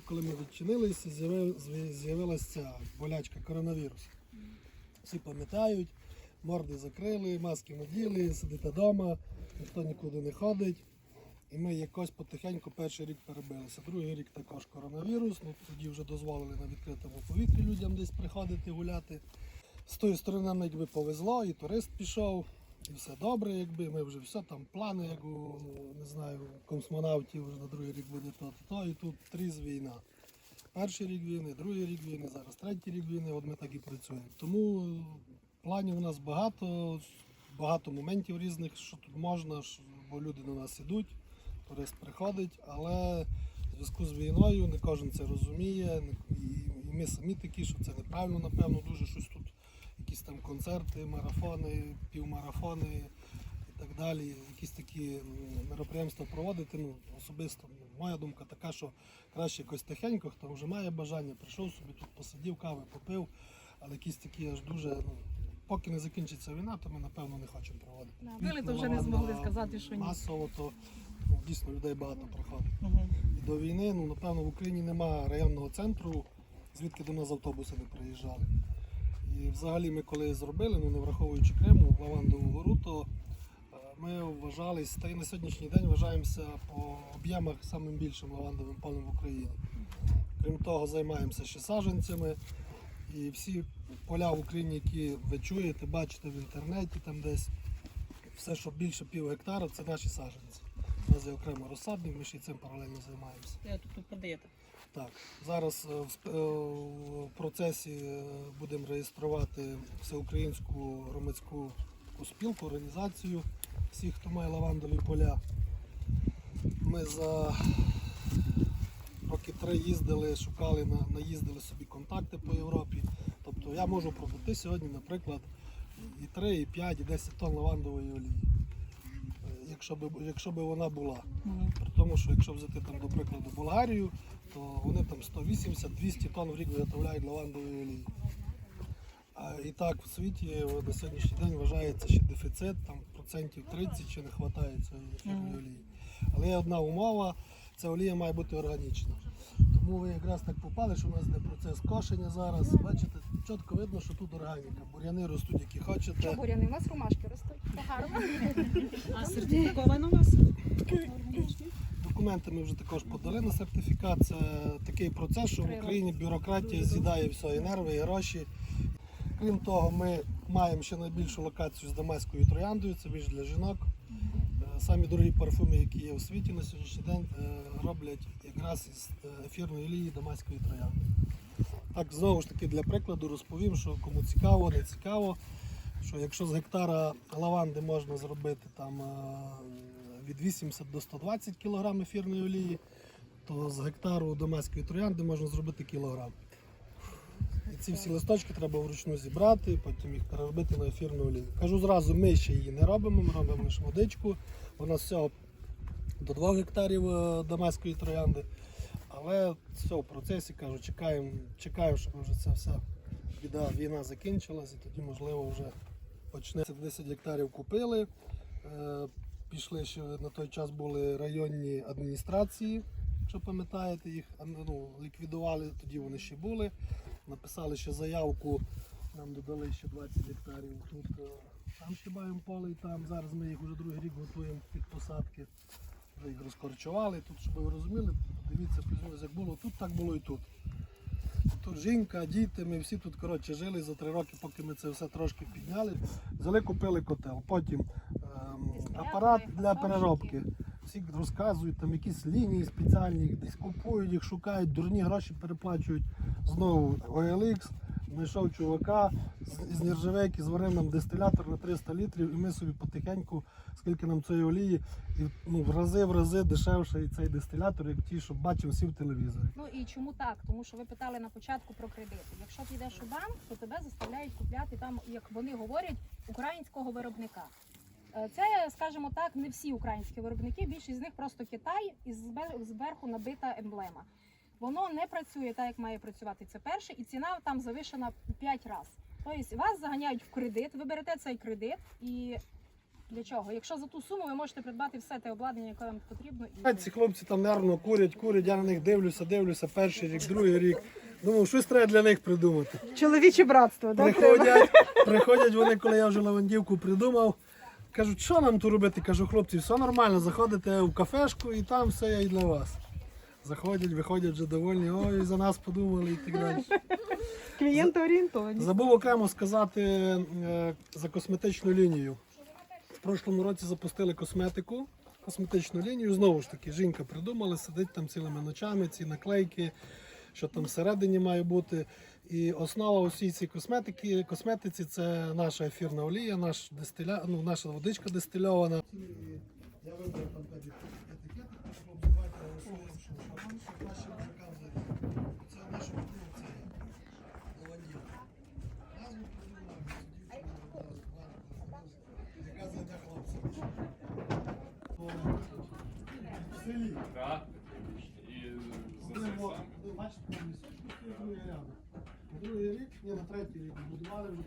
Коли ми відчинилися, з'явилася болячка коронавірус. Всі пам'ятають, морди закрили, маски наділи, сидите вдома, ніхто нікуди не ходить. І ми якось потихеньку перший рік перебилися. Другий рік також коронавірус. Ну, тоді вже дозволили на відкритому повітрі людям десь приходити гуляти. З тої сторони нам якби повезло, і турист пішов, і все добре, якби ми вже все там плани, як у не знаю, космонавтів вже на другий рік буде то, то, і тут тріз війна. Перший рік війни, другий рік війни, зараз третій рік війни, от ми так і працюємо. Тому планів у нас багато, багато моментів різних, що тут можна, бо люди на нас ідуть, турист приходить, але в зв'язку з війною не кожен це розуміє. І ми самі такі, що це неправильно, напевно, дуже щось тут, якісь там концерти, марафони, півмарафони і так далі. Якісь такі мероприємства проводити. Ну, особисто ну, моя думка така, що краще якось тихенько, хто вже має бажання, прийшов собі тут, посидів, кави попив, але якісь такі аж дуже. Ну, поки не закінчиться війна, то ми напевно не хочемо проводити. Били, то вже не змогли сказати, що ні. Масово, то ну, дійсно людей багато приходить. Мгм. І до війни, ну напевно, в Україні немає районного центру, звідки до нас автобуси не приїжджали. І взагалі ми коли зробили, ну не враховуючи Криму, Лавандову гору, то е, ми вважались, та й на сьогоднішній день вважаємося по об'ємах самим більшим лавандовим полем в Україні. Крім того, займаємося ще саджанцями. І всі поля в Україні, які ви чуєте, бачите в інтернеті, там десь все, що більше пів гектара, це наші саджанці. У окремо розсадник, ми ще цим паралельно займаємося. Я тут, тут продаєте. Так, зараз е, в е, в процесі е, будемо реєструвати всеукраїнську громадську спілку, організацію всіх, хто має лавандові поля. Ми за роки три їздили, шукали, наїздили собі контакти по Європі. Тобто я можу продати сьогодні, наприклад, і 3, і 5, і 10 тонн лавандової олії. Е, Якщо б якщо б вона була. Мгм. При тому, що якщо взяти там, до прикладу, Болгарію, то вони там 180-200 тонн в рік виготовляють лавандової олії. А і так в світі на сьогоднішній день вважається ще дефіцит, там процентів 30 чи не вистачає цієї олії. Але є одна умова, ця олія має бути органічна. Тому ви якраз так попали, що у нас йде процес кошення зараз. Бачите, чітко видно, що тут органіка. Буряни ростуть, які хочете. Що буряни? У нас ромашки ростуть. Гарно. А сертифіковано у вас? Документи ми вже також подали на сертифікат. Це такий процес, що в Україні бюрократія з'їдає все, і нерви, і гроші. Крім того, ми маємо ще найбільшу локацію з дамаською трояндою, це більш для жінок. Самі дорогі парфуми, які є у світі на сьогоднішній день, е, роблять якраз із е, ефірної олії дамаської троянди. Так, знову ж таки, для прикладу розповім, що кому цікаво, не цікаво, що якщо з гектара лаванди можна зробити там е, від 80 до 120 кг ефірної олії, то з гектару домаської троянди можна зробити кілограм. Ці всі листочки треба вручну зібрати, потім їх переробити на ефірну олію. Кажу зразу, ми ще її не робимо, ми робимо лише водичку. Вона всього до 2 гектарів е, дамаської троянди. Але все в процесі кажу, чекаємо, чекаємо, щоб вже ця вся біда, війна закінчилась, і тоді, можливо, вже почнеться 10 гектарів купили. Е, Пішли ще на той час були районні адміністрації, якщо пам'ятаєте, їх ну, ліквідували, тоді вони ще були. Написали ще заявку, нам додали ще 20 гектарів. Тут е, там ще маємо поле і там. Зараз ми їх вже другий рік готуємо під посадки. Вже їх розкорчували. Тут, щоб ви розуміли, дивіться, плюс як було тут, так було і тут. Тут жінка, діти, ми всі тут коротше, жили за три роки, поки ми це все трошки підняли. Взяли, купили котел. Потім ем, апарат для переробки. Всі розказують, там якісь лінії спеціальні, десь купують їх, шукають, дурні гроші переплачують. Знову OLX, знайшов чувака з, з нержавейки, зварив нам дистилятор на 300 літрів, і ми собі потихеньку, скільки нам цієї олії, і, ну, в рази в рази дешевше цей дистилятор, як ті, що бачив всі в телевізорі. Ну і чому так? Тому що ви питали на початку про кредити. Якщо ти йдеш у банк, то тебе заставляють купляти там, як вони говорять, українського виробника. Е, Це, скажімо так, не всі українські виробники, більшість з них просто Китай і зверху набита емблема. Воно не працює так, як має працювати. Це перше, і ціна там завишена 5 разів. Тобто вас заганяють в кредит, ви берете цей кредит і Для чого? Якщо за ту суму ви можете придбати все те обладнання, яке вам потрібно, і Ці хлопці там нервно курять, курять, я на них дивлюся, дивлюся перший рік, другий рік. Думав, щось треба для них придумати. Чоловіче братство, да? Приходять, приходять вони, коли я вже лавандівку придумав. Кажуть, що нам тут робити? Кажу, хлопці, все нормально, заходите в кафешку і там все є і для вас. Заходять, виходять вже довольні, ой, за нас подумали і так далі. Клієнти орієнтовані. Забув окремо сказати е, за косметичну лінію. В прошлому році запустили косметику, косметичну лінію. Знову ж таки, жінка придумала, сидить там цілими ночами, ці наклейки, що там всередині має бути. І основа усій цій косметики, косметиці це наша ефірна олія, наш дистиля, ну, наша водичка дистильована. Я вибрав там п'ять етикеток, давайте голосуємо, що нашим мужикам зарізати. Це наша продукція. Лавандівка. Назву придумали, яка зайде хлопцям. В селі. Ви бачите, там лісочок, і другий рядом. Другий рік, ні, на третій рік будували вже